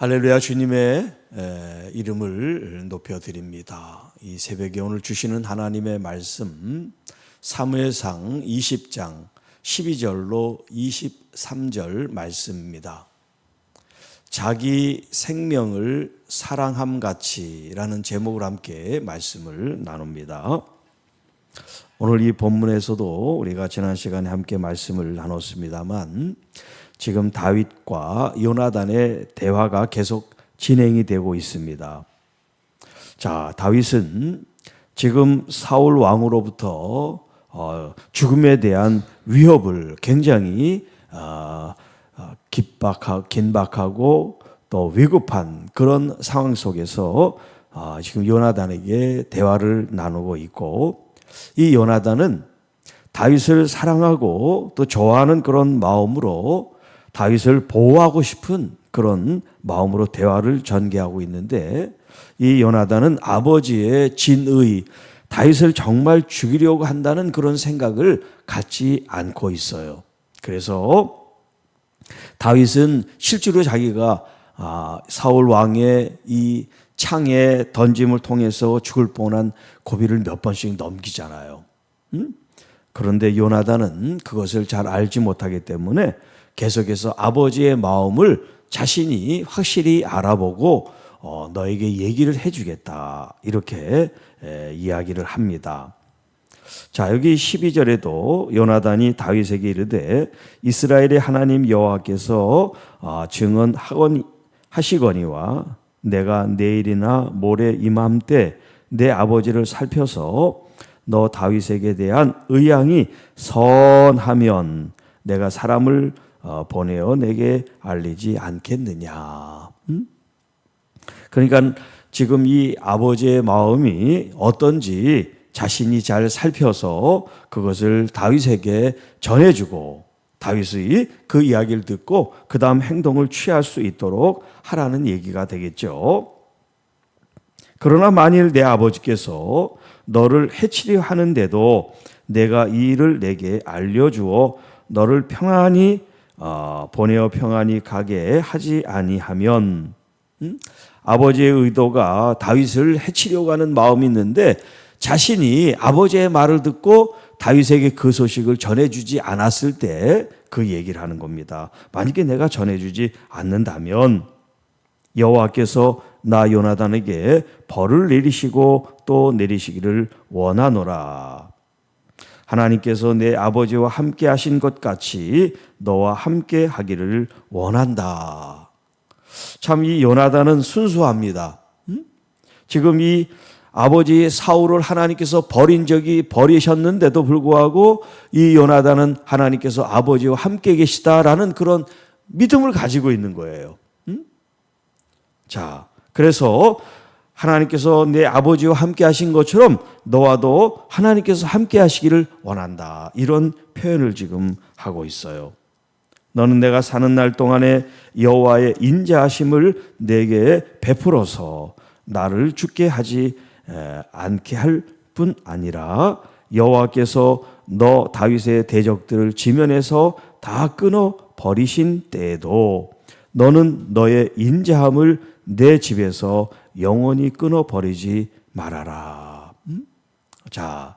할렐루야 주님의 에, 이름을 높여 드립니다. 이 새벽에 오늘 주시는 하나님의 말씀 사무엘상 20장 12절로 23절 말씀입니다. 자기 생명을 사랑함 같이라는 제목을 함께 말씀을 나눕니다. 오늘 이 본문에서도 우리가 지난 시간에 함께 말씀을 나눴습니다만 지금 다윗과 요나단의 대화가 계속 진행이 되고 있습니다. 자, 다윗은 지금 사울 왕으로부터 어, 죽음에 대한 위협을 굉장히 어, 어, 긴박하, 긴박하고 또 위급한 그런 상황 속에서 어, 지금 요나단에게 대화를 나누고 있고 이 요나단은 다윗을 사랑하고 또 좋아하는 그런 마음으로 다윗을 보호하고 싶은 그런 마음으로 대화를 전개하고 있는데 이 요나단은 아버지의 진의 다윗을 정말 죽이려고 한다는 그런 생각을 갖지 않고 있어요. 그래서 다윗은 실제로 자기가 아, 사울 왕의 이 창에 던짐을 통해서 죽을 뻔한 고비를 몇 번씩 넘기잖아요. 음? 그런데 요나단은 그것을 잘 알지 못하기 때문에 계속해서 아버지의 마음을 자신이 확실히 알아보고 어, 너에게 얘기를 해주겠다 이렇게 에, 이야기를 합니다. 자 여기 12절에도 요나단이 다윗에게 이르되 이스라엘의 하나님 여호와께서 어, 증언하건 하시거니와 내가 내일이나 모레 이맘때 내 아버지를 살펴서 너 다윗에게 대한 의향이 선하면 내가 사람을 어, 보내어 내게 알리지 않겠느냐. 음? 그러니까 지금 이 아버지의 마음이 어떤지 자신이 잘 살펴서 그것을 다윗에게 전해주고 다윗이 그 이야기를 듣고 그 다음 행동을 취할 수 있도록 하라는 얘기가 되겠죠. 그러나 만일 내 아버지께서 너를 해치려 하는데도 내가 이 일을 내게 알려주어 너를 평안히 어, 보내어 평안히 가게 하지 아니하면 음? 아버지의 의도가 다윗을 해치려고 하는 마음이 있는데 자신이 아버지의 말을 듣고 다윗에게 그 소식을 전해주지 않았을 때 그 얘기를 하는 겁니다. 만약에 내가 전해주지 않는다면 여호와께서 나 요나단에게 벌을 내리시고 또 내리시기를 원하노라. 하나님께서 내 아버지와 함께 하신 것 같이 너와 함께 하기를 원한다. 참 이 요나단은 순수합니다. 음? 지금 이 아버지 사울을 하나님께서 버린 적이 버리셨는데도 불구하고 이 요나단은 하나님께서 아버지와 함께 계시다라는 그런 믿음을 가지고 있는 거예요. 음? 자, 그래서 하나님께서 내 아버지와 함께 하신 것처럼 너와도 하나님께서 함께 하시기를 원한다. 이런 표현을 지금 하고 있어요. 너는 내가 사는 날 동안에 여호와의 인자하심을 내게 베풀어서 나를 죽게 하지 않게 할 뿐 아니라 여호와께서 너 다윗의 대적들을 지면에서 다 끊어 버리신 때에도 너는 너의 인자함을 내 집에서 영원히 끊어 버리지 말아라. 음? 자,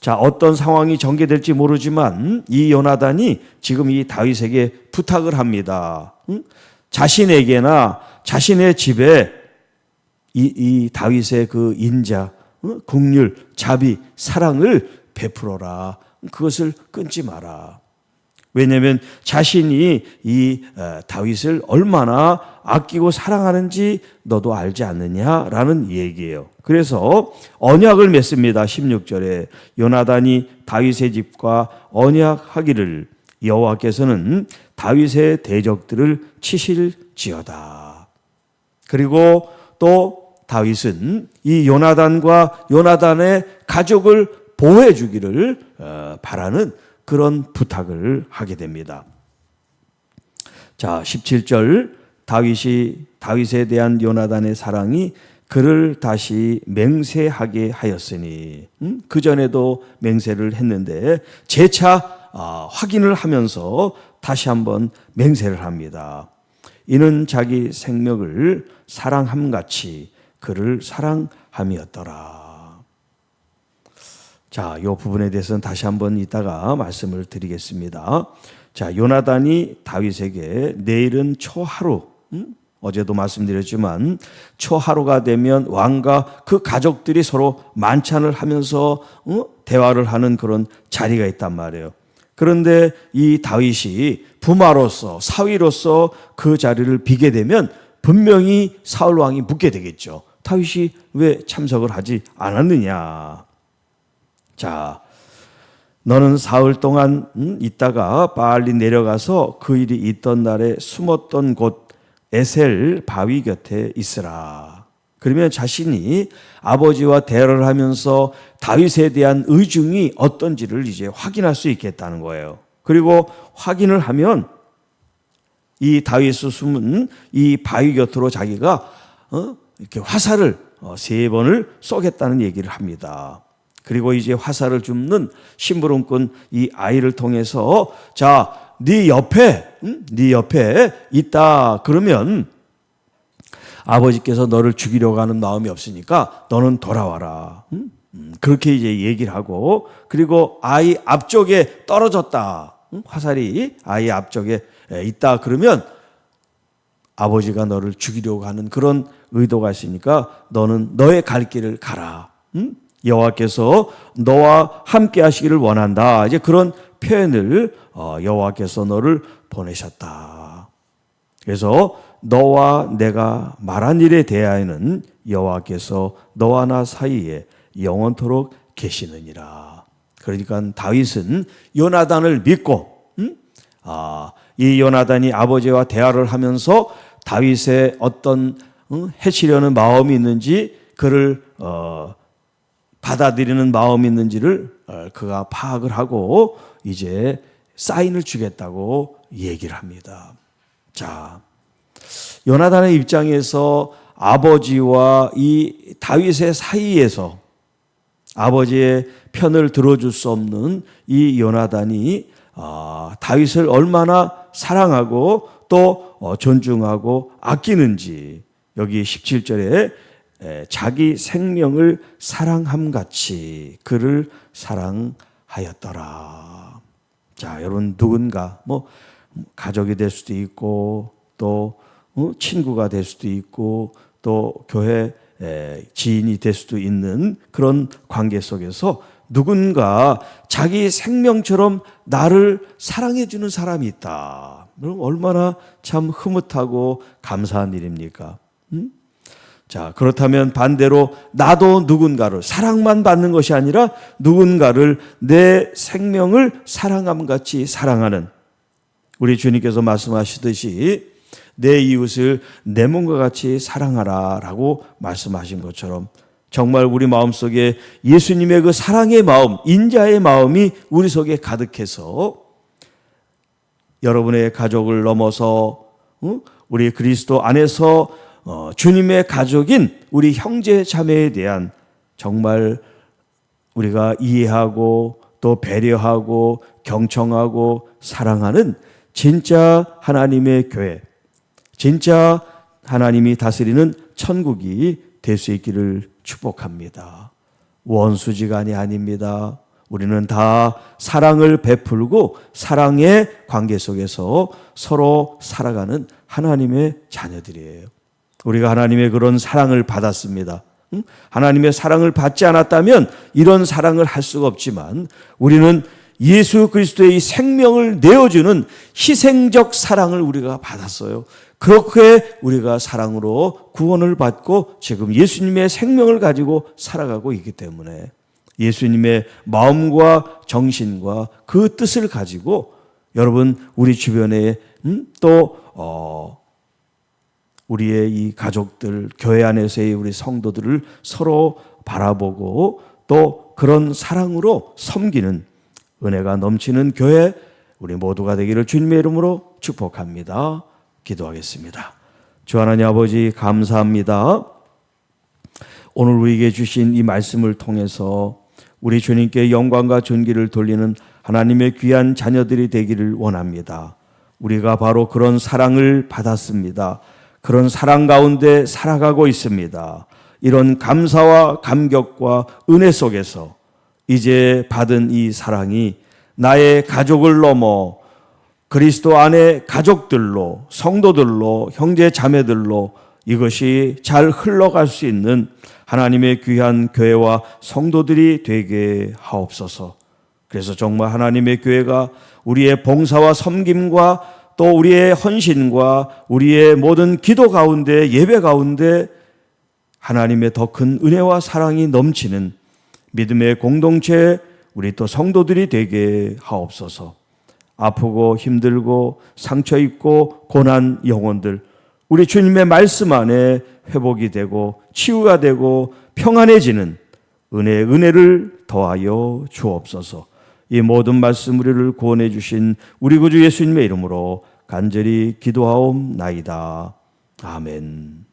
자 어떤 상황이 전개될지 모르지만 이 요나단이 지금 이 다윗에게 부탁을 합니다. 음? 자신에게나 자신의 집에 이, 이 다윗의 그 인자, 어? 국률, 자비, 사랑을 베풀어라. 그것을 끊지 마라. 왜냐하면 자신이 이 어, 다윗을 얼마나 아끼고 사랑하는지 너도 알지 않느냐라는 얘기예요. 그래서 언약을 맺습니다. 16절에 요나단이 다윗의 집과 언약하기를 여호와께서는 다윗의 대적들을 치실지어다. 그리고 또 다윗은 이 요나단과 요나단의 가족을 보호해 주기를 어, 바라는 그런 부탁을 하게 됩니다. 자, 17절 다윗이 다윗에 대한 요나단의 사랑이 그를 다시 맹세하게 하였으니 음? 그 전에도 맹세를 했는데 재차 아, 확인을 하면서 다시 한번 맹세를 합니다. 이는 자기 생명을 사랑함 같이 그를 사랑함이었더라. 자, 이 부분에 대해서는 다시 한번 이따가 말씀을 드리겠습니다. 자, 요나단이 다윗에게 내일은 초하루, 음? 어제도 말씀드렸지만 초하루가 되면 왕과 그 가족들이 서로 만찬을 하면서 어? 대화를 하는 그런 자리가 있단 말이에요. 그런데 이 다윗이 부마로서 사위로서 그 자리를 비게 되면 분명히 사울 왕이 묻게 되겠죠. 다윗이 왜 참석을 하지 않았느냐? 자, 너는 사흘 동안 음, 있다가 빨리 내려가서 그 일이 있던 날에 숨었던 곳 에셀 바위 곁에 있으라. 그러면 자신이 아버지와 대화를 하면서 다윗에 대한 의중이 어떤지를 이제 확인할 수 있겠다는 거예요. 그리고 확인을 하면 이 다윗의 숨은 이 바위 곁으로 자기가 어? 이렇게 화살을 어, 세 번을 쏘겠다는 얘기를 합니다. 그리고 이제 화살을 줍는 심부름꾼 이 아이를 통해서 자, 네 옆에, 응? 네 옆에 있다. 그러면 아버지께서 너를 죽이려고 하는 마음이 없으니까 너는 돌아와라. 응? 음, 그렇게 이제 얘기를 하고 그리고 아이 앞쪽에 떨어졌다. 응? 화살이 아이 앞쪽에 있다. 그러면 아버지가 너를 죽이려고 하는 그런 의도가 있으니까 너는 너의 갈 길을 가라. 응? 여호와께서 너와 함께 하시기를 원한다. 이제 그런 표현을 어, 여호와께서 너를 보내셨다. 그래서 너와 내가 말한 일에 대하여는 여호와께서 너와 나 사이에 영원토록 계시느니라. 그러니까 다윗은 요나단을 믿고 음? 아, 이 요나단이 아버지와 대화를 하면서 다윗의 어떤 음? 해치려는 마음이 있는지 그를 어, 받아들이는 마음이 있는지를 어, 그가 파악을 하고 이제 사인을 주겠다고 얘기를 합니다. 자, 요나단의 입장에서 아버지와 이 다윗의 사이에서 아버지의 편을 들어줄 수 없는 이 요나단이 아, 다윗을 얼마나 사랑하고 또 어, 존중하고 아끼는지 여기 17절에 자기 생명을 사랑함 같이 그를 사랑하였더라. 자, 여러분 누군가 뭐 가족이 될 수도 있고 또 어, 친구가 될 수도 있고 또 교회 지인이 될 수도 있는 그런 관계 속에서 누군가 자기 생명처럼 나를 사랑해 주는 사람이 있다. 얼마나 참 흐뭇하고 감사한 일입니까? 음? 자, 그렇다면 반대로 나도 누군가를 사랑만 받는 것이 아니라 누군가를 내 생명을 사랑함 같이 사랑하는 우리 주님께서 말씀하시듯이 내 이웃을 내 몸과 같이 사랑하라 라고 말씀하신 것처럼 정말 우리 마음 속에 예수님의 그 사랑의 마음, 인자의 마음이 우리 속에 가득해서 여러분의 가족을 넘어서 우리 그리스도 안에서 어, 주님의 가족인 우리 형제 자매에 대한 정말 우리가 이해하고 또 배려하고 경청하고 사랑하는 진짜 하나님의 교회, 진짜 하나님이 다스리는 천국이 될 수 있기를 축복합니다. 원수지간이 아닙니다. 우리는 다 사랑을 베풀고 사랑의 관계 속에서 서로 살아가는 하나님의 자녀들이에요. 우리가 하나님의 그런 사랑을 받았습니다. 하나님의 사랑을 받지 않았다면 이런 사랑을 할 수가 없지만 우리는 예수 그리스도의 이 생명을 내어주는 희생적 사랑을 우리가 받았어요. 그렇게 우리가 사랑으로 구원을 받고 지금 예수님의 생명을 가지고 살아가고 있기 때문에 예수님의 마음과 정신과 그 뜻을 가지고 여러분 우리 주변에 음, 또 어, 우리의 이 가족들, 교회 안에서의 우리 성도들을 서로 바라보고 또 그런 사랑으로 섬기는 은혜가 넘치는 교회 우리 모두가 되기를 주님의 이름으로 축복합니다. 기도하겠습니다. 주 하나님 아버지 감사합니다. 오늘 우리에게 주신 이 말씀을 통해서 우리 주님께 영광과 존귀를 돌리는 하나님의 귀한 자녀들이 되기를 원합니다. 우리가 바로 그런 사랑을 받았습니다. 그런 사랑 가운데 살아가고 있습니다. 이런 감사와 감격과 은혜 속에서 이제 받은 이 사랑이 나의 가족을 넘어 그리스도 안에 가족들로, 성도들로, 형제 자매들로 이것이 잘 흘러갈 수 있는 하나님의 귀한 교회와 성도들이 되게 하옵소서. 그래서 정말 하나님의 교회가 우리의 봉사와 섬김과 또 우리의 헌신과 우리의 모든 기도 가운데 예배 가운데 하나님의 더 큰 은혜와 사랑이 넘치는 믿음의 공동체 우리 또 성도들이 되게 하옵소서. 아프고 힘들고 상처 입고 고난 영혼들 우리 주님의 말씀 안에 회복이 되고 치유가 되고 평안해지는 은혜 은혜를 더하여 주옵소서. 이 모든 말씀 우리를 구원해 주신 우리 구주 예수님의 이름으로 간절히 기도하옵나이다. 아멘.